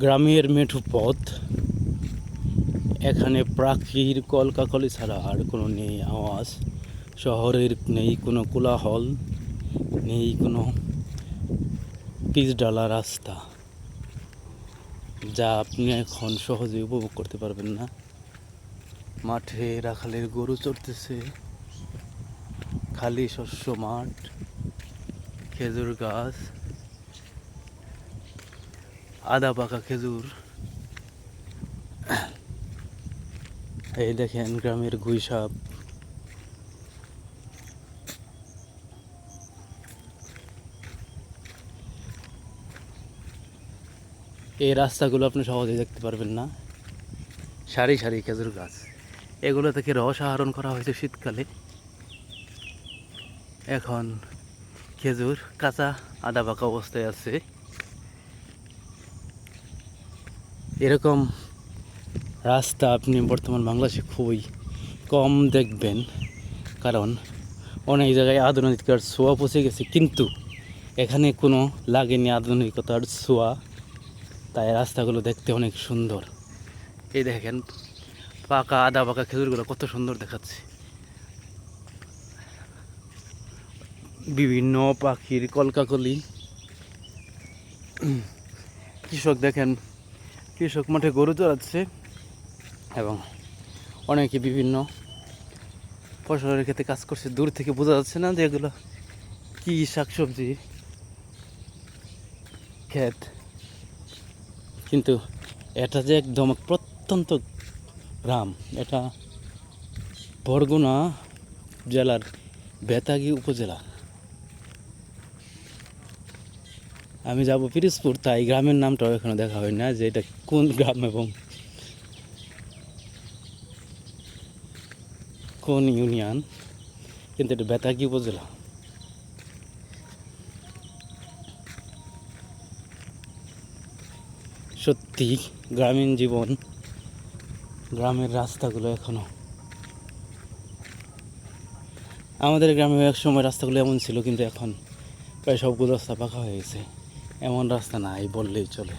গ্রামের মেঠো পথ। এখানে পাখির কলকাকলি ছাড়া আর কোনো নেই আওয়াজ। শহরের নেই কোনো কোলাহল, নেই কোনো পিচডালা রাস্তা, যা আপনি এখন সহজে উপভোগ করতে পারবেন না। মাঠে রাখালের গরু চড়তেছে, খালি শস্য মাঠ, খেজুর গাছ আদা, পাকা খেজুর। এই দেখেন গ্রামের গুইসাপ এই রাস্তাগুলো আপনি সহজে দেখতে পারবেন না। সারি সারি খেজুর গাছ। এগুলো থেকে রস আহরণ করা হয়েছে শীতকালে। এখন খেজুর, কাঁচা, আদা পাকা অবস্থায় আছে। এরকম রাস্তা আপনি বর্তমান বাংলাদেশে খুবই কম দেখবেন। কারণ অনেক জায়গায় আধুনিকতার ছোঁয়া পচে গেছে, কিন্তু এখানে কোনো লাগেনি আধুনিকতার ছোঁয়া। তাই রাস্তাগুলো দেখতে অনেক সুন্দর। এই দেখেন, পাকা আদা পাকা খেজুরগুলো কত সুন্দর দেখাচ্ছে। বিভিন্ন পাখির কলকাকলি। কৃষক দেখেন কৃষক মাঠে গরু চড়াচ্ছে এবং অনেকে বিভিন্ন ফসলের ক্ষেত্রে কাজ করছে। দূর থেকে বোঝা যাচ্ছে না যে এগুলো কী শাকসবজি, ক্ষেত। কিন্তু এটা যে একদম প্রত্যন্ত গ্রাম, এটা বরগুনা জেলার বেতাগি উপজেলা। আমি যাব পিরিজপুর, তাই গ্রামের নামটাও এখনও দেখা হয় না যে এটা কোন গ্রাম এবং কোন ইউনিয়ন, কিন্তু এটা বেতাগি উপজেলা। সত্যি, গ্রামীণ জীবন, গ্রামের রাস্তাগুলো এখনও। আমাদের গ্রামে এক সময় রাস্তাগুলো এমন ছিল, কিন্তু এখন প্রায় সবগুলো রাস্তা পাকা হয়ে গেছে। এমন রাস্তা নাই বললেই চলে।